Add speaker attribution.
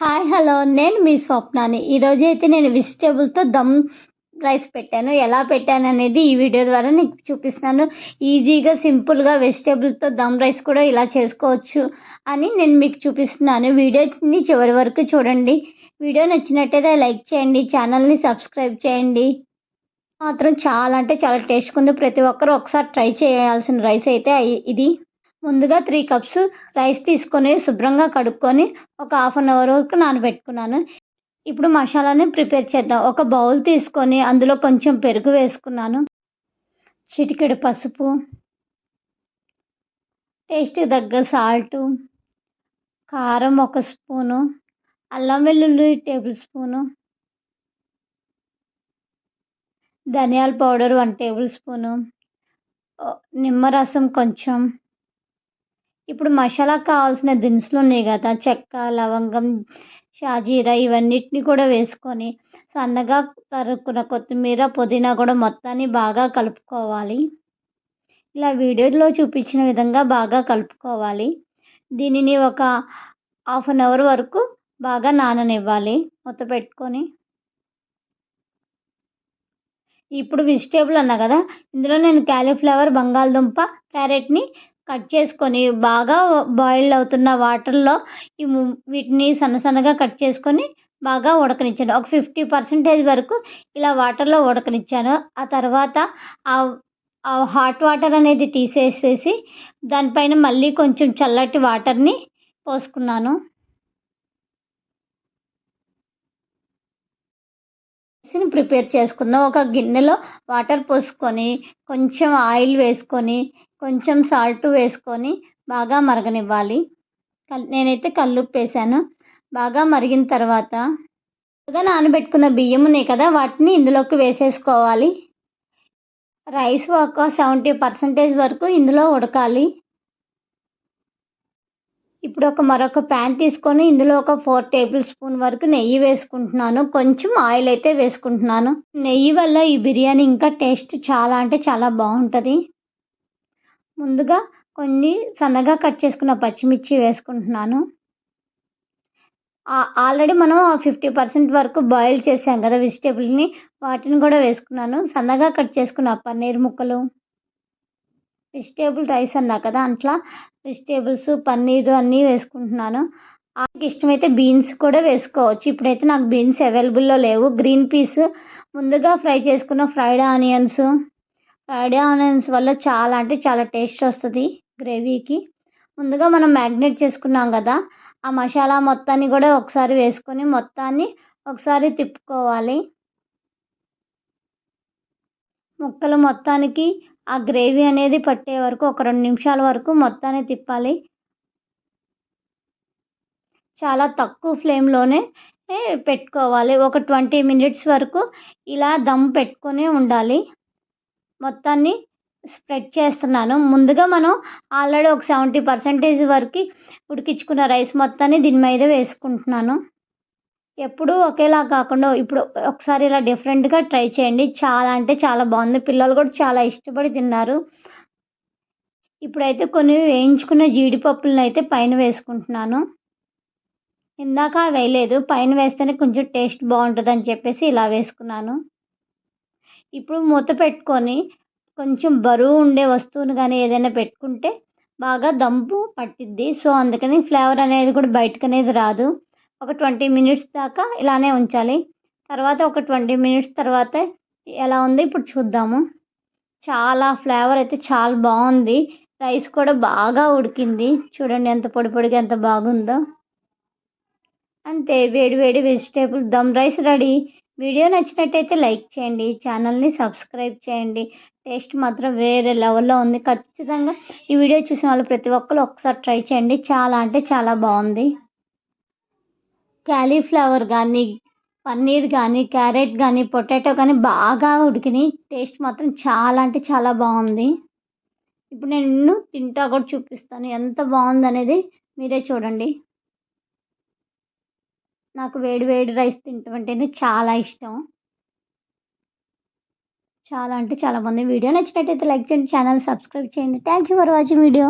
Speaker 1: Hi hello. నేను మీ స్వప్నాని. ఈరోజు అయితే నేను వెజిటేబుల్తో దమ్ రైస్ పెట్టాను. ఎలా పెట్టాను అనేది ఈ వీడియో ద్వారా నీకు చూపిస్తున్నాను. ఈజీగా సింపుల్గా వెజిటేబుల్తో దమ్ రైస్ కూడా ఇలా చేసుకోవచ్చు అని నేను మీకు చూపిస్తున్నాను. వీడియోని చివరి వరకు చూడండి. వీడియో నచ్చినట్టయితే లైక్ చేయండి ఛానల్ని సబ్స్క్రైబ్ చేయండి. మాత్రం చాలా అంటే చాలా టేస్ట్గా ఉంది. ప్రతి ఒక్కరు ఒకసారి ట్రై చేయాల్సిన రైస్ అయితే ఇది ముందుగా త్రీ కప్స్ రైస్ తీసుకొని శుభ్రంగా కడుక్కొని ఒక హాఫ్ అన్ అవర్ వరకు నానబెట్టుకున్నాను. ఇప్పుడు మసాలాని ప్రిపేర్ చేద్దాం. ఒక బౌల్ తీసుకొని అందులో కొంచెం పెరుగు వేసుకున్నాను. చిటికెడు పసుపు టేస్ట్ తగ్గ సాల్టు కారం ఒక స్పూను అల్లం వెల్లుల్లి టేబుల్ స్పూను ధనియాల పౌడర్ వన్ టేబుల్ స్పూను నిమ్మరసం కొంచెం ఇప్పుడు మసాలాకు కావాల్సిన దినుసులు ఉన్నాయి కదా చెక్క లవంగం షాజీరా ఇవన్నిటిని కూడా వేసుకొని సన్నగా తరుక్కున్న కొత్తిమీర పుదీనా కూడా మొత్తాన్ని బాగా కలుపుకోవాలి. ఇలా వీడియోలో చూపించిన విధంగా బాగా కలుపుకోవాలి. దీనిని ఒక హాఫ్ అన్ అవర్ వరకు బాగా నాననివ్వాలి మూత పెట్టుకొని. ఇప్పుడు వెజిటేబుల్ అన్నా కదా ఇందులో నేను క్యాలీఫ్లవర్ బంగాళదుంప క్యారెట్ని కట్ చేసుకొని బాగా బాయిల్ అవుతున్న వాటర్లో ఈ వీటిని సన్న సన్నగా కట్ చేసుకొని బాగా ఉడకనిచ్చాను. ఒక ఫిఫ్టీ పర్సెంటేజ్ వరకు ఇలా వాటర్లో ఉడకనిచ్చాను. ఆ తర్వాత ఆ హాట్ వాటర్ అనేది తీసేసేసి దానిపైన మళ్ళీ కొంచెం చల్లటి వాటర్ని పోసుకున్నాను. ప్రిపేర్ చేసుకుందాం. ఒక గిన్నెలో వాటర్ పోసుకొని కొంచెం ఆయిల్ వేసుకొని కొంచెం సాల్ట్ వేసుకొని బాగా మరగనివ్వాలి. కల్- నేనైతే కల్లుప్పు వేసాను. బాగా మరిగిన తర్వాత ముందుగా నానబెట్టుకున్న బియ్యం ఉన్నాయి కదా వాటిని ఇందులోకి వేసేసుకోవాలి. రైస్ ఒక సెవెంటీ పర్సెంటేజ్ వరకు ఇందులో ఉడకాలి. ఇప్పుడు ఒక మరొక ప్యాన్ తీసుకొని ఇందులో ఒక ఫోర్ టేబుల్ స్పూన్ వరకు నెయ్యి వేసుకుంటున్నాను. కొంచెం ఆయిల్ అయితే వేసుకుంటున్నాను. నెయ్యి వల్ల ఈ బిర్యానీ ఇంకా టేస్ట్ చాలా అంటే చాలా బాగుంటుంది. ముందుగా కొన్ని సన్నగా కట్ చేసుకున్న పచ్చిమిర్చి వేసుకుంటున్నాను. ఆల్రెడీ మనం ఫిఫ్టీ పర్సెంట్ వరకు బాయిల్ చేసాం కదా వెజిటేబుల్ని వాటిని కూడా వేసుకున్నాను. సన్నగా కట్ చేసుకున్న పన్నీర్ ముక్కలు వెజిటేబుల్ రైస్ అన్నా కదా అట్లా వెజిటేబుల్స్ పన్నీర్ అన్నీ వేసుకుంటున్నాను. నాకు ఇష్టమైతే బీన్స్ కూడా వేసుకోవచ్చు. ఇప్పుడైతే నాకు బీన్స్ అవైలబుల్లో లేవు. గ్రీన్ పీస్ ముందుగా ఫ్రై చేసుకున్న ఫ్రైడ్ ఆనియన్స్ ఫ్రైడే ఆనియన్స్ వల్ల చాలా అంటే చాలా టేస్ట్ వస్తుంది గ్రేవీకి. ముందుగా మనం మ్యాగ్నేట్ చేసుకున్నాం కదా ఆ మసాలా మొత్తాన్ని కూడా ఒకసారి వేసుకొని మొత్తాన్ని ఒకసారి తిప్పుకోవాలి. ముక్కలు మొత్తానికి ఆ గ్రేవీ అనేది పట్టే వరకు ఒక రెండు నిమిషాల వరకు మొత్తాన్ని తిప్పాలి. చాలా తక్కువ ఫ్లేమ్లోనే పెట్టుకోవాలి. ఒక ట్వంటీ మినిట్స్ వరకు ఇలా దమ్ పెట్టుకొని ఉండాలి. మొత్తాన్ని స్ప్రెడ్ చేస్తున్నాను. ముందుగా మనం ఆల్రెడీ ఒక సెవెంటీ పర్సెంటేజ్ వరకు ఉడికించుకున్న రైస్ మొత్తాన్ని దీని మీద వేసుకుంటున్నాను. ఎప్పుడూ ఒకేలా కాకుండా ఇప్పుడు ఒకసారి ఇలా డిఫరెంట్గా ట్రై చేయండి. చాలా అంటే చాలా బాగుంది. పిల్లలు కూడా చాలా ఇష్టపడి తిన్నారు. ఇప్పుడైతే కొన్ని వేయించుకున్న జీడిపప్పులను అయితే పైన వేసుకుంటున్నాను. ఇందాక వేయలేదు. పైన వేస్తేనే కొంచెం టేస్ట్ బాగుంటుంది అని చెప్పేసి ఇలా వేసుకున్నాను. ఇప్పుడు మూత పెట్టుకొని కొంచెం బరువు ఉండే వస్తువును కానీ ఏదైనా పెట్టుకుంటే బాగా దంపు పట్టిద్ది. సో అందుకని ఫ్లేవర్ అనేది కూడా బయటకు అనేది రాదు. ఒక ట్వంటీ మినిట్స్ దాకా ఇలానే ఉంచాలి. తర్వాత ఒక ట్వంటీ మినిట్స్ తర్వాత ఎలా ఉంది ఇప్పుడు చూద్దాము. చాలా ఫ్లేవర్ అయితే చాలా బాగుంది. రైస్ కూడా బాగా ఉడికింది. చూడండి ఎంత పొడి పొడిగా ఎంత బాగుందో. అంతే వేడి వేడి vegetable dum rice ready. Video నచ్చినట్టయితే లైక్ చేయండి ఛానల్ని సబ్స్క్రైబ్ చేయండి. టేస్ట్ మాత్రం వేరే లెవెల్లో ఉంది. ఖచ్చితంగా ఈ వీడియో చూసిన వాళ్ళు ప్రతి ఒక్కరు ఒకసారి ట్రై చేయండి. చాలా అంటే చాలా బాగుంది. క్యాలీఫ్లవర్ కానీ పన్నీర్ కానీ క్యారెట్ కానీ పొటాటో కానీ బాగా ఉడికినాయి. టేస్ట్ మాత్రం చాలా అంటే చాలా బాగుంది. ఇప్పుడు నేను తింటా కూడా చూపిస్తాను. ఎంత బాగుంది అనేది మీరే చూడండి. నాకు వేడి వేడి రైస్ తింటాం అంటేనే చాలా ఇష్టం. చాలా అంటే చాలా బాగుంది వీడియో నచ్చినట్టయితే లైక్ చేయండి ఛానల్ సబ్స్క్రైబ్ చేయండి. Thank you for watching video.